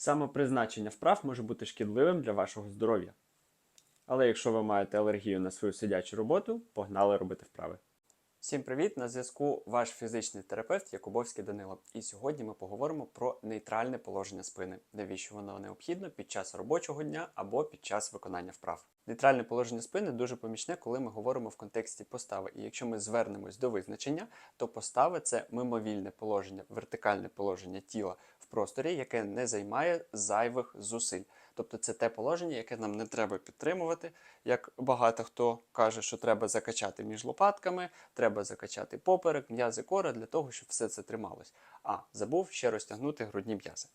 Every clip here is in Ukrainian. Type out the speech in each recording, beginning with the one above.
Самопризначення вправ може бути шкідливим для вашого здоров'я. Але якщо ви маєте алергію на свою сидячу роботу, погнали робити вправи. Всім привіт! На зв'язку ваш фізичний терапевт Якубовський Данило. І сьогодні ми поговоримо про нейтральне положення спини, навіщо воно необхідно під час робочого дня або під час виконання вправ. Нейтральне положення спини дуже помічне, коли ми говоримо в контексті постави. І якщо ми звернемось до визначення, то постава це мимовільне положення, вертикальне положення тіла просторі, яке не займає зайвих зусиль. Тобто це те положення, яке нам не треба підтримувати. Як багато хто каже, що треба закачати між лопатками, треба закачати поперек, м'язи кора для того, щоб все це трималось. А забув ще розтягнути грудні м'язи.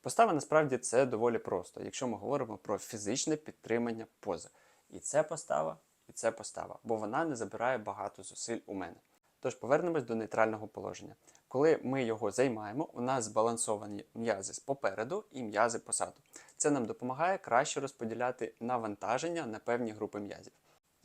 Постава насправді це доволі просто, якщо ми говоримо про фізичне підтримання пози. І це постава, і це постава, бо вона не забирає багато зусиль у мене. Тож повернемось до нейтрального положення. Коли ми його займаємо, у нас збалансовані м'язи попереду і м'язи позаду. Це нам допомагає краще розподіляти навантаження на певні групи м'язів.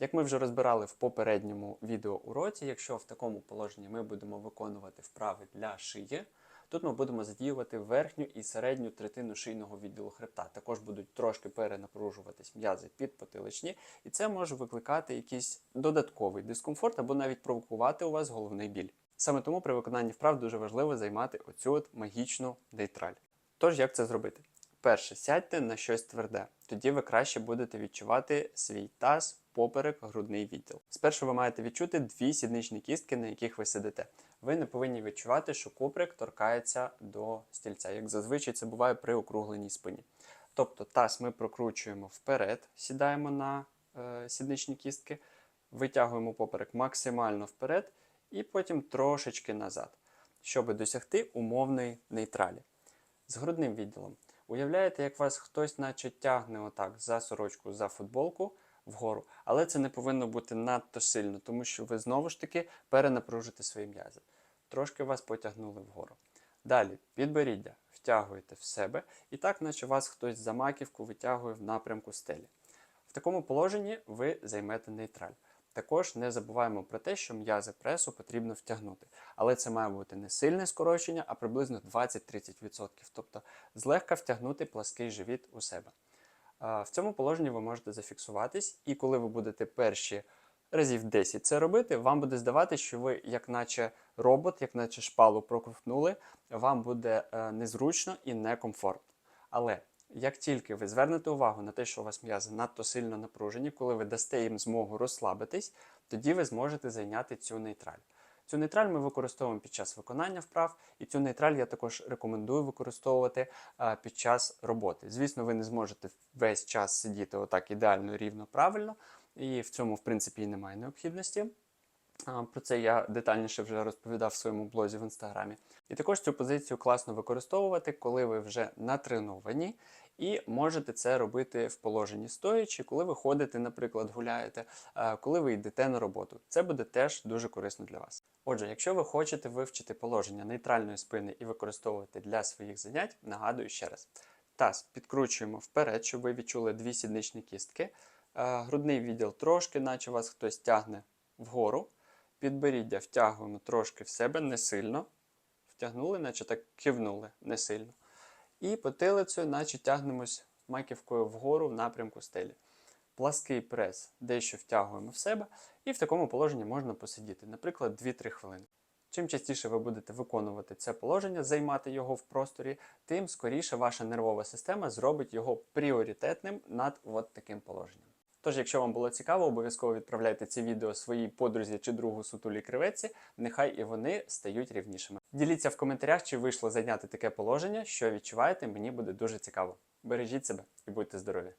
Як ми вже розбирали в попередньому відеоуроці, якщо в такому положенні ми будемо виконувати вправи для шиї, тут ми будемо задіювати верхню і середню третину шийного відділу хребта. Також будуть трошки перенапружуватись м'язи підпотиличні, і це може викликати якийсь додатковий дискомфорт або навіть провокувати у вас головний біль. Саме тому при виконанні вправ дуже важливо займати оцю от магічну нейтраль. Тож, як це зробити? Перше, сядьте на щось тверде, тоді ви краще будете відчувати свій таз, поперек, грудний відділ. Спершу ви маєте відчути дві сідничні кістки, на яких ви сидите. Ви не повинні відчувати, що куприк торкається до стільця, як зазвичай це буває при округленій спині. Тобто таз ми прокручуємо вперед, сідаємо на е, сідничні кістки, витягуємо поперек максимально вперед і потім трошечки назад, щоб досягти умовної нейтралі. З грудним відділом. Уявляєте, як вас хтось наче тягне отак за сорочку, за футболку вгору, але це не повинно бути надто сильно, тому що ви знову ж таки перенапружите свої м'язи. Трошки вас потягнули вгору. Далі підборіддя втягуєте в себе, і так, наче вас хтось за маківку витягує в напрямку стелі. В такому положенні ви займете нейтраль. Також не забуваємо про те, що м'язи пресу потрібно втягнути. Але це має бути не сильне скорочення, а приблизно 20-30%. Тобто злегка втягнути плаский живіт у себе. В цьому положенні ви можете зафіксуватись, і коли ви будете перші разів 10 це робити, вам буде здаватися, що ви, як наче робот, як наче шпалу проковтнули, вам буде е, незручно і некомфортно. Але як тільки ви звернете увагу на те, що у вас м'язи надто сильно напружені, коли ви дасте їм змогу розслабитись, тоді ви зможете зайняти цю нейтраль. Цю нейтраль ми використовуємо під час виконання вправ, і цю нейтраль я також рекомендую використовувати під час роботи. Звісно, ви не зможете весь час сидіти отак ідеально, рівно, правильно, і в цьому, в принципі, і немає необхідності. Про це я детальніше вже розповідав в своєму блозі в інстаграмі. І також цю позицію класно використовувати, коли ви вже натреновані, і можете це робити в положенні стоячи, коли ви ходите, наприклад, гуляєте, коли ви йдете на роботу. Це буде теж дуже корисно для вас. Отже, якщо ви хочете вивчити положення нейтральної спини і використовувати для своїх занять, нагадую ще раз. Таз підкручуємо вперед, щоб ви відчули дві сідничні кістки. Грудний відділ трошки, наче вас хтось тягне вгору. Підборіддя втягуємо трошки в себе, не сильно. Втягнули, наче так кивнули не сильно. І потилицею, наче тягнемось маківкою вгору в напрямку стелі. Плаский прес дещо втягуємо в себе, і в такому положенні можна посидіти, наприклад, 2-3 хвилини. Чим частіше ви будете виконувати це положення, займати його в просторі, тим скоріше ваша нервова система зробить його пріоритетним над от таким положенням. Тож, якщо вам було цікаво, обов'язково відправляйте ці відео своїй подрузі чи другу сутулі кривеці, нехай і вони стають рівнішими. Діліться в коментарях, чи вийшло зайняти таке положення, що відчуваєте, мені буде дуже цікаво. Бережіть себе і будьте здорові!